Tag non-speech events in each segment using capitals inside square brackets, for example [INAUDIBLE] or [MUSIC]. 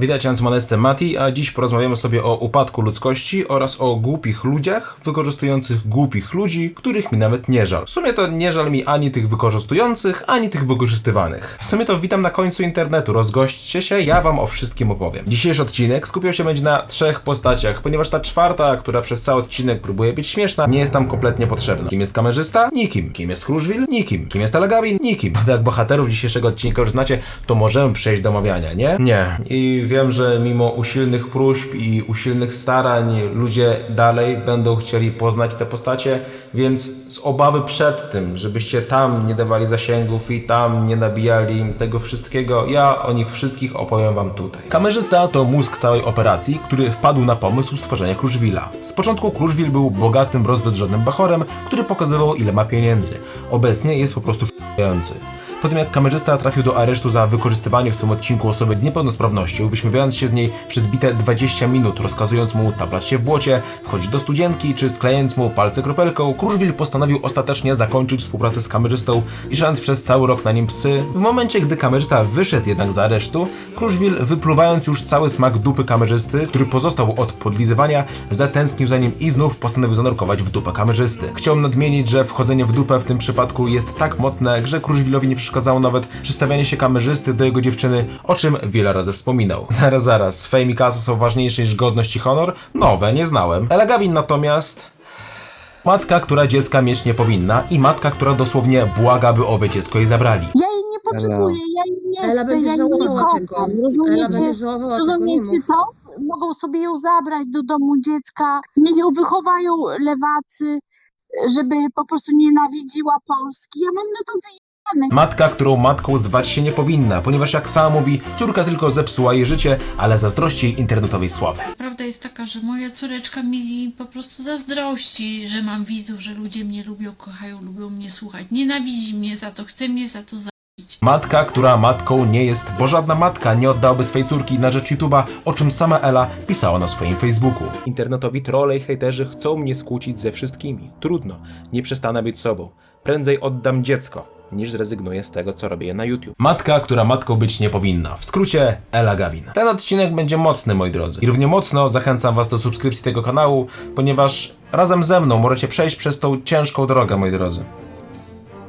Witajcie, jestem Mati, a dziś porozmawiamy sobie o upadku ludzkości oraz o głupich ludziach wykorzystujących głupich ludzi, których mi nawet nie żal. W sumie to nie żal mi ani tych wykorzystujących, ani tych wykorzystywanych. W sumie to witam na końcu internetu, rozgośćcie się, ja wam o wszystkim opowiem. Dzisiejszy odcinek skupiał się będzie na trzech postaciach, ponieważ ta czwarta, która przez cały odcinek próbuje być śmieszna, nie jest nam kompletnie potrzebna. Kim jest kamerzysta? Nikim. Kim jest Kruszwil? Nikim. Kim jest Telegabin? Nikim. Tak jak bohaterów dzisiejszego odcinka już znacie, to możemy przejść do omawiania, nie? Nie. I wiem, że mimo usilnych próśb i usilnych starań ludzie dalej będą chcieli poznać te postacie, więc z obawy przed tym, żebyście tam nie dawali zasięgów i tam nie nabijali tego wszystkiego, ja o nich wszystkich opowiem wam tutaj. Kamerzysta to mózg całej operacji, który wpadł na pomysł stworzenia Kruszwila. Z początku Kruszwil był bogatym, rozwydrzonym bachorem, który pokazywał ile ma pieniędzy. Obecnie jest po prostu f***ający. Po tym jak kamerzysta trafił do aresztu za wykorzystywanie w swym odcinku osoby z niepełnosprawnością, wyśmiewając się z niej przez bite 20 minut, rozkazując mu taplać się w błocie, wchodzić do studzienki czy sklejając mu palce kropelką, Kruszwil postanowił ostatecznie zakończyć współpracę z kamerzystą, wiszając przez cały rok na nim psy. W momencie, gdy kamerzysta wyszedł jednak z aresztu, Kruszwil, wypluwając już cały smak dupy kamerzysty, który pozostał od podlizywania, zatęsknił za nim i znów postanowił zanurkować w dupę kamerzysty. Chciałem nadmienić, że wchodzenie w dupę w tym przypadku jest tak mocne, że Kruszwilowi nie przeszkadzało nawet przystawianie się kamerzysty do jego dziewczyny, o czym wiele razy wspominał. [LAUGHS] Zaraz, zaraz, fame i kasa są ważniejsze niż godność i honor? Nowe, nie znałem. Elegawin natomiast... Matka, która dziecka mieć nie powinna i matka, która dosłownie błaga, by owe dziecko jej zabrali. Ja jej nie potrzebuję, ja jej nie Ela chcę, będzie ja jej nie żałowała tego. kocham. Ela Rozumiecie? będzie żałowała tego, nie Rozumiecie mów. to? Mogą sobie ją zabrać do domu dziecka, niech ją wychowają lewacy, żeby po prostu nienawidziła Polski. Ja mam na to. Matka, którą matką zwać się nie powinna, ponieważ jak sama mówi, córka tylko zepsuła jej życie, ale zazdrości jej internetowej sławy. Prawda jest taka, że moja córeczka mi po prostu zazdrości, że mam widzów, że ludzie mnie lubią, kochają, lubią mnie słuchać. Nienawidzi mnie za to, chce mnie za to zabić. Matka, która matką nie jest, bo żadna matka nie oddałaby swej córki na rzecz YouTube'a, o czym sama Ela pisała na swoim Facebooku. Internetowi trolle i hejterzy chcą mnie skłócić ze wszystkimi. Trudno, nie przestanę być sobą. Prędzej oddam dziecko, niż zrezygnuję z tego, co robię na YouTube. Matka, która matką być nie powinna. W skrócie, Ela Gawin. Ten odcinek będzie mocny, moi drodzy. I równie mocno zachęcam was do subskrypcji tego kanału, ponieważ razem ze mną możecie przejść przez tą ciężką drogę, moi drodzy.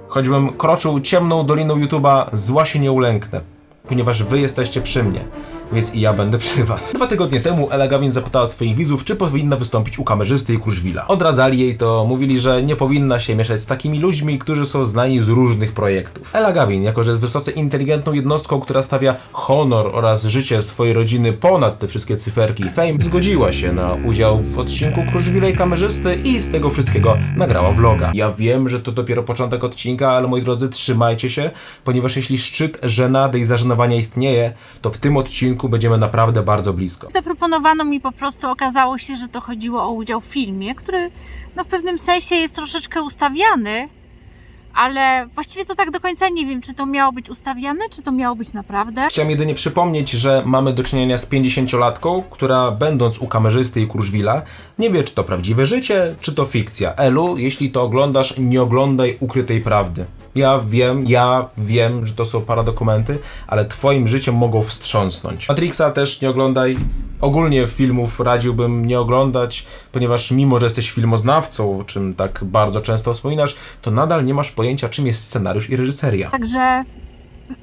Choćbym kroczył ciemną doliną YouTube'a, zła się nie ulęknę, ponieważ wy jesteście przy mnie, więc i ja będę przy was. Dwa tygodnie temu Ela Gawin zapytała swoich widzów, czy powinna wystąpić u kamerzysty i Kruszwila. Odradzali jej to, mówili, że nie powinna się mieszać z takimi ludźmi, którzy są znani z różnych projektów. Ela Gawin, jako że jest wysoce inteligentną jednostką, która stawia honor oraz życie swojej rodziny ponad te wszystkie cyferki i fame, zgodziła się na udział w odcinku Kruszwila i kamerzysty i z tego wszystkiego nagrała vloga. Ja wiem, że to dopiero początek odcinka, ale moi drodzy, trzymajcie się, ponieważ jeśli szczyt żenady i zażenowania istnieje, to w tym odcinku będziemy naprawdę bardzo blisko. Zaproponowano mi po prostu, okazało się, że to chodziło o udział w filmie, który no w pewnym sensie jest troszeczkę ustawiany, ale właściwie to tak do końca nie wiem, czy to miało być ustawiane, czy to miało być naprawdę. Chciałem jedynie przypomnieć, że mamy do czynienia z 50-latką, która będąc u kamerzysty i Kruszwila, nie wie czy to prawdziwe życie, czy to fikcja. Elu, jeśli to oglądasz, nie oglądaj ukrytej prawdy. Ja wiem, ja wiem, że to są paradokumenty, ale twoim życiem mogą wstrząsnąć. Matrixa też nie oglądaj. Ogólnie filmów radziłbym nie oglądać, ponieważ mimo, że jesteś filmoznawcą, o czym tak bardzo często wspominasz, to nadal nie masz pojęcia, czym jest scenariusz i reżyseria. Także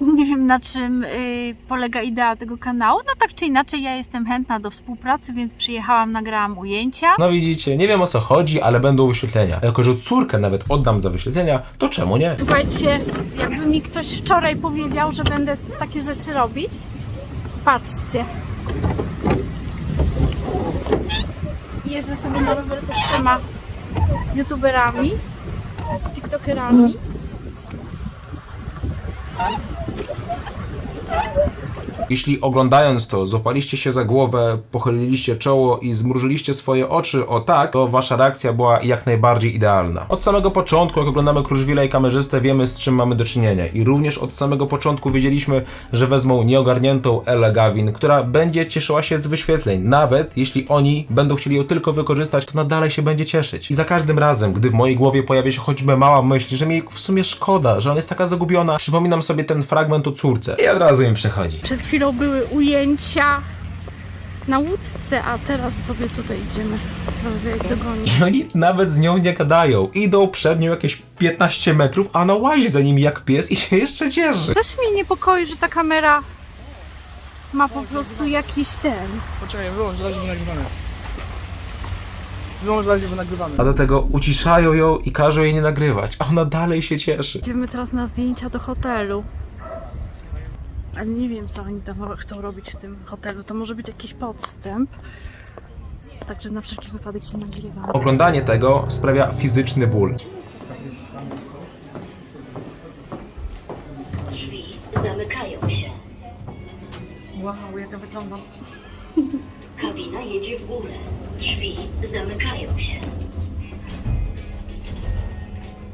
nie wiem na czym y, polega idea tego kanału. No tak czy inaczej, ja jestem chętna do współpracy, więc przyjechałam, nagrałam ujęcia. No widzicie, nie wiem o co chodzi, ale będą wyświetlenia. Jako, że córkę nawet oddam za wyświetlenia, to czemu nie? Słuchajcie, jakby mi ktoś wczoraj powiedział, że będę takie rzeczy robić, patrzcie. Jeżdżę sobie na rowerku z trzema youtuberami, tiktokerami. Thank you. Jeśli oglądając to złapaliście się za głowę, pochyliliście czoło i zmrużyliście swoje oczy o tak, to wasza reakcja była jak najbardziej idealna. Od samego początku, jak oglądamy Kruszwila i kamerzystę, wiemy z czym mamy do czynienia. I również od samego początku wiedzieliśmy, że wezmą nieogarniętą Elę Gawin, która będzie cieszyła się z wyświetleń. Nawet jeśli oni będą chcieli ją tylko wykorzystać, to nadal się będzie cieszyć. I za każdym razem, gdy w mojej głowie pojawia się choćby mała myśl, że mi w sumie szkoda, że ona jest taka zagubiona, przypominam sobie ten fragment o córce. I od razu im przechodzi. Przed chwilą były ujęcia na łódce, a teraz sobie tutaj idziemy. Zaraz ja ich dogonię. I oni nawet z nią nie gadają. Idą przed nią jakieś 15 metrów, a ona łazi za nimi jak pies i się jeszcze cieszy. Coś mnie niepokoi, że ta kamera ma po prostu jakiś ten. Poczekaj, wyłącz, zaraz będzie nagrywane. Wyłącz, zaraz będzie nagrywane. A do tego uciszają ją i każą jej nie nagrywać, a ona dalej się cieszy. Idziemy teraz na zdjęcia do hotelu. Ale nie wiem, co oni tam chcą robić w tym hotelu. To może być jakiś podstęp. Także na wszelki wypadek się nagrywam. Oglądanie tego sprawia fizyczny ból. Drzwi zamykają się. Wow, jak ja wyglądam. Kabina jedzie w górę. Drzwi zamykają się.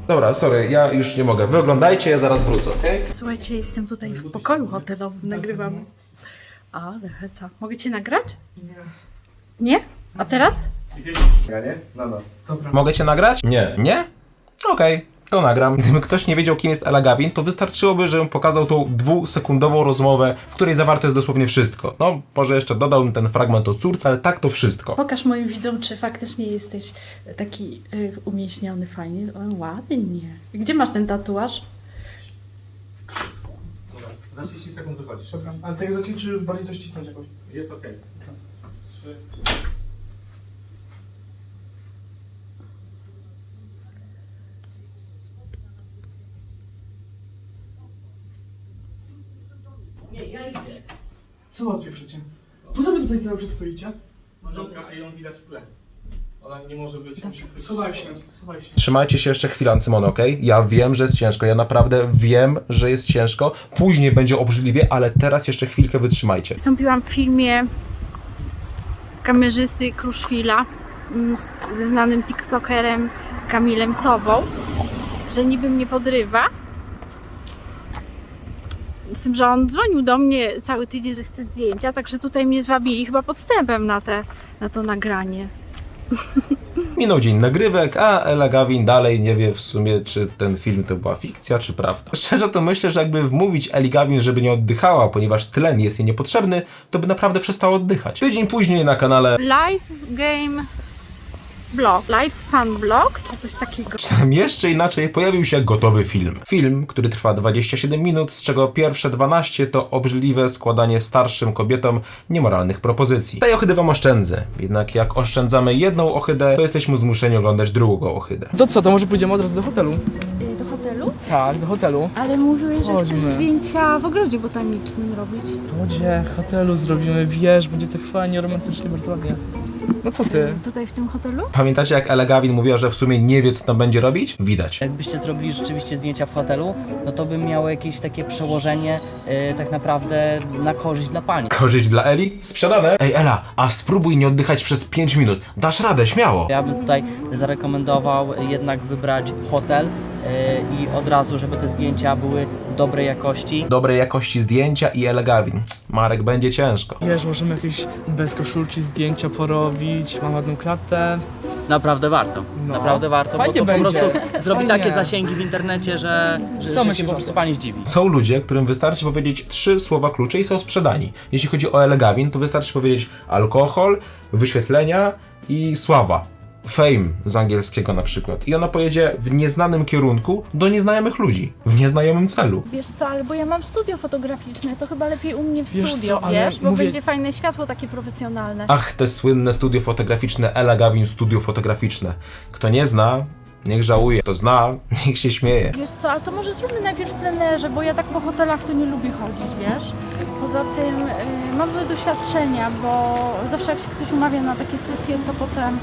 Dobra, sorry, ja już nie mogę. Wy oglądajcie, ja zaraz wrócę, okej? Słuchajcie, jestem tutaj w pokoju hotelowym, nagrywamy. Ale heca. Mogę cię nagrać? Nie. Nie? A teraz? Mogę cię nagrać? Nie. Nie? Okej, to nagram. Gdyby ktoś nie wiedział, kim jest Ella Gavin, to wystarczyłoby, żebym pokazał tą dwusekundową rozmowę, w której zawarte jest dosłownie wszystko. No, może jeszcze dodałbym ten fragment o córce, ale tak to wszystko. Pokaż moim widzom, czy faktycznie jesteś taki y, umieśniony fajnie. O, ładnie. Gdzie masz ten tatuaż? Za 30 sekund wychodzisz. Dobra, ale tak jak zakończy, bardziej to ścisnąć jakoś. Jest okej. Trzy. Co odpieprzycie? Po co wy tutaj cały czas stoicie? Żonka, a ją widać w tle. Ona nie może być. Musi... Schowaj się, schowaj się. Trzymajcie się jeszcze chwilę, Cymon, okej? Ja wiem, że jest ciężko, ja naprawdę wiem, że jest ciężko. Później będzie obrzydliwie, ale teraz jeszcze chwilkę wytrzymajcie. Wystąpiłam w filmie kamerzysty Kruszwila mm, z- ze znanym tiktokerem Kamilem Sobą, że niby mnie podrywa. Z tym, że on dzwonił do mnie cały tydzień, że chce zdjęcia, także tutaj mnie zwabili chyba podstępem na, te, na to nagranie. [LAUGHS] Minął dzień nagrywek, a Ella Gavin dalej nie wie w sumie, czy ten film to była fikcja, czy prawda. Szczerze to myślę, że jakby wmówić Eli Gavin, żeby nie oddychała, ponieważ tlen jest jej niepotrzebny, to by naprawdę przestała oddychać. Tydzień później na kanale Live Game Blog, Live Fan Blog, czy coś takiego. czy tam jeszcze inaczej pojawił się gotowy film. Film, który trwa 27 minut, z czego pierwsze 12 to obrzydliwe składanie starszym kobietom niemoralnych propozycji. Tej ohydy wam oszczędzę, jednak jak oszczędzamy jedną ohydę, to jesteśmy zmuszeni oglądać drugą ohydę. To co, to może pójdziemy od razu do hotelu? Do hotelu? Tak, do hotelu. Ale mówiłeś, że chcesz Chodźmy. zdjęcia w ogrodzie botanicznym robić. Wodzie, hotelu zrobimy, wiesz, będzie tak fajnie, romantycznie, bardzo ładnie. No co ty? Tutaj w tym hotelu? Pamiętacie jak Ella Gavin mówiła, że w sumie nie wie co tam będzie robić? Widać. Jakbyście zrobili rzeczywiście zdjęcia w hotelu, no to by miało jakieś takie przełożenie y, tak naprawdę na korzyść dla pani. Korzyść dla Eli? Sprzedane. Ej Ela, a spróbuj nie oddychać przez 5 minut. Dasz radę, śmiało. Ja bym tutaj zarekomendował jednak wybrać hotel y, i od razu, żeby te zdjęcia były dobrej jakości. Dobrej jakości zdjęcia i Ella Gavin. Marek, będzie ciężko. Wiesz, możemy jakieś bez koszulki zdjęcia porobić, mam ładną klatę. Naprawdę warto. No. Naprawdę warto, Fajnie bo to po będzie. prostu zrobi Fajnie. takie zasięgi w internecie, że, że, Co że się myślisz po o prostu tym? pani zdziwi. Są ludzie, którym wystarczy powiedzieć trzy słowa klucze i są sprzedani. Jeśli chodzi o Ella Gavin, to wystarczy powiedzieć alkohol, wyświetlenia i sława. Fame z angielskiego na przykład. I ona pojedzie w nieznanym kierunku do nieznajomych ludzi. W nieznajomym celu. Wiesz co, albo ja mam studio fotograficzne, to chyba lepiej u mnie w Wiesz studio, co, ale wiesz? Bo mówię- będzie fajne światło takie profesjonalne. Ach, te słynne studio fotograficzne, Ella Gavin studio fotograficzne. Kto nie zna, niech żałuje. Kto zna, [LAUGHS] niech się śmieje. Wiesz co, ale to może zróbmy najpierw w plenerze, bo ja tak po hotelach to nie lubię chodzić, wiesz? Poza tym y, mam złe doświadczenia, bo zawsze jak się ktoś umawia na takie sesje, to potem,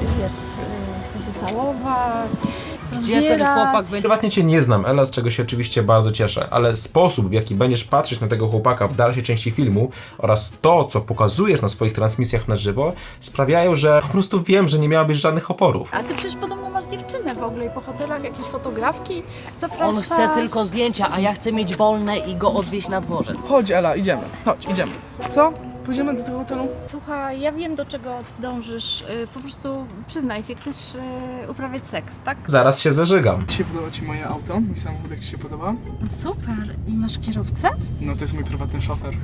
wiesz, y, chce się całować, Gdzie ten chłopak będzie Prywatnie cię nie znam, Ela, z czego się oczywiście bardzo cieszę, ale sposób, w jaki będziesz patrzeć na tego chłopaka w dalszej części filmu oraz to, co pokazujesz na swoich transmisjach na żywo, sprawiają, że po prostu wiem, że nie miałabyś żadnych oporów. A ty przecież podobno masz dziewczynę w ogóle i po hotelach jakieś fotografki zapraszasz. On chce tylko zdjęcia, a ja chcę mieć wolne i go odwieźć na dworzec. Chodź Ela, idziemy. Chodź, idziemy. Co? Pójdziemy do tego hotelu? Słuchaj, ja wiem do czego dążysz. Y, Po prostu przyznaj się, chcesz y, uprawiać seks, tak? Zaraz się zażygam. Czy się podoba Ci moje auto? Mój samochód, jak Ci się podoba? Super. I masz kierowcę? No to jest mój prywatny szofer.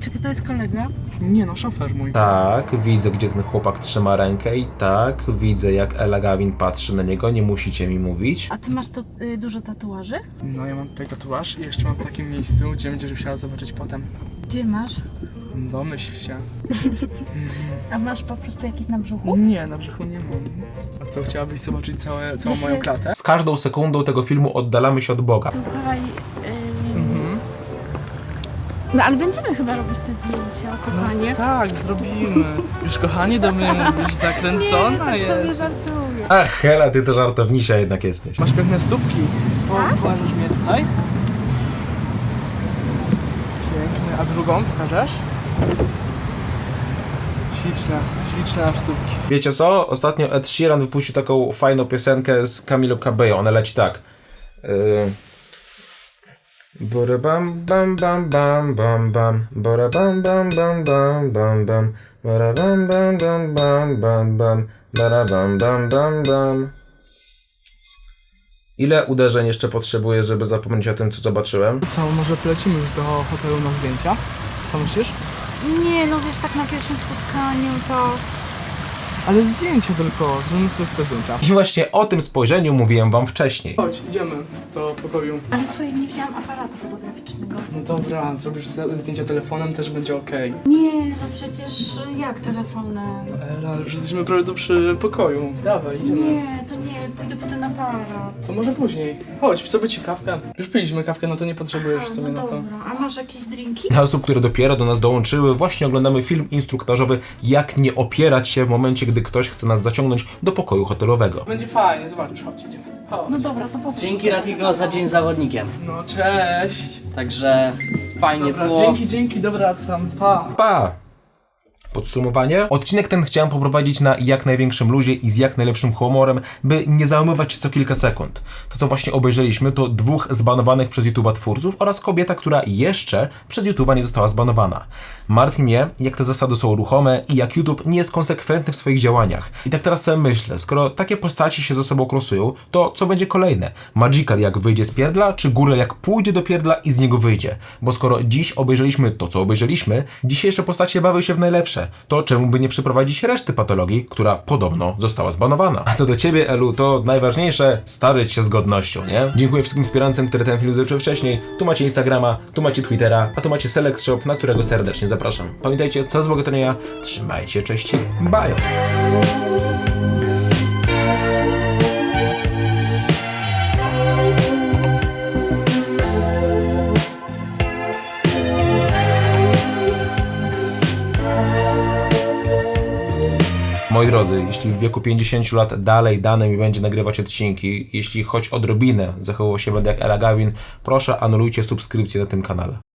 Czy to jest kolega? Nie no, szofer mój. Tak, widzę, gdzie ten chłopak trzyma rękę i tak, widzę, jak Ella Gavin patrzy na niego, nie musicie mi mówić. A ty masz to y, dużo tatuaży? No ja mam tutaj tatuaż i jeszcze mam w takim miejscu, gdzie będziesz musiała zobaczyć potem. Gdzie masz? Domyśl się. [LAUGHS] A masz po prostu jakiś na brzuchu? Nie, na brzuchu nie mam. A co, chciałabyś zobaczyć całe, całą Ja się- moją klatę? Z każdą sekundą tego filmu oddalamy się od Boga. Słuchaj, y, Mhm. no ale będziemy chyba robić te zdjęcia, No, kochanie. tak, zrobimy. Już kochanie do mnie już zakręcona nie, tak jest. sobie żartuję. Ach, Hela, ty to żartownisia jednak jesteś. Masz piękne stópki. Po, Tak? Pokażesz mnie tutaj? Piękne. Drugą pokażesz? Śliczne, śliczne aż. Wiecie co? Ostatnio Ed Sheeran wypuścił taką fajną piosenkę z Camilo Cabello. Ona leci tak. Yy... Bora bam bam bam bam bam bam Bora bam bam bam bam bam bam Bora bam bam bam bam bam bam Bora bam bam bam bam Ile uderzeń jeszcze potrzebuję, żeby zapomnieć o tym, co zobaczyłem? Co, może polecimy już do hotelu na zdjęcia? Co myślisz? Nie, no wiesz, tak na pierwszym spotkaniu to... Ale zdjęcie tylko, zrobimy sobie tylko zdjęcia. I właśnie o tym spojrzeniu mówiłem wam wcześniej. Chodź, idziemy do pokoju. Ale słuchaj, nie wzięłam aparatu fotograficznego. No dobra, zrobisz z- zdjęcia telefonem, też będzie okej. Nie, no przecież jak telefonem? Ela, już jesteśmy prawie do przy pokoju. Dawaj, idziemy. Nie, to nie, pójdę po ten aparat. To może później. Chodź, sobie ci kawkę. Już piliśmy kawkę, no to nie potrzebujesz w A, sumie no na to. dobra, a masz jakieś drinki? Dla osób, które dopiero do nas dołączyły, właśnie oglądamy film instruktażowy Jak nie opierać się w momencie, gdy ktoś chce nas zaciągnąć do pokoju hotelowego. Będzie fajnie, zobaczysz, chodź, idziemy. Chodź. No dobra, to po Dzięki Ratigo za dzień zawodnikiem. No cześć. Także fajnie Dobra, było. dzięki, dzięki, dobra, to tam, pa. Pa! Podsumowanie. Odcinek ten chciałem poprowadzić na jak największym luzie i z jak najlepszym humorem, by nie załamywać się co kilka sekund. To, co właśnie obejrzeliśmy, to dwóch zbanowanych przez YouTube'a twórców oraz kobieta, która jeszcze przez YouTube'a nie została zbanowana. Martwi mnie, jak te zasady są ruchome i jak YouTube nie jest konsekwentny w swoich działaniach. I tak teraz sobie myślę, skoro takie postaci się ze sobą krosują, to co będzie kolejne? Magical jak wyjdzie z pierdla, czy Górel jak pójdzie do pierdla i z niego wyjdzie? Bo skoro dziś obejrzeliśmy to, co obejrzeliśmy, dzisiejsze postacie bawią się w najlepsze, to czemu by nie przeprowadzić reszty patologii, która podobno została zbanowana? A co do ciebie, Elu, to najważniejsze, staryć się z godnością, nie? Dziękuję wszystkim wspierającym, które ten film zobaczyły wcześniej. Tu macie Instagrama, tu macie Twittera, a tu macie Select Shop, na którego serdecznie. Pamiętajcie, co z bogatowania, trzymajcie cześć bajo! Moi drodzy, jeśli w wieku 50 lat dalej dane mi będzie nagrywać odcinki, jeśli choć odrobinę zachowywał się będę jak Ella Gavin, proszę anulujcie subskrypcję na tym kanale.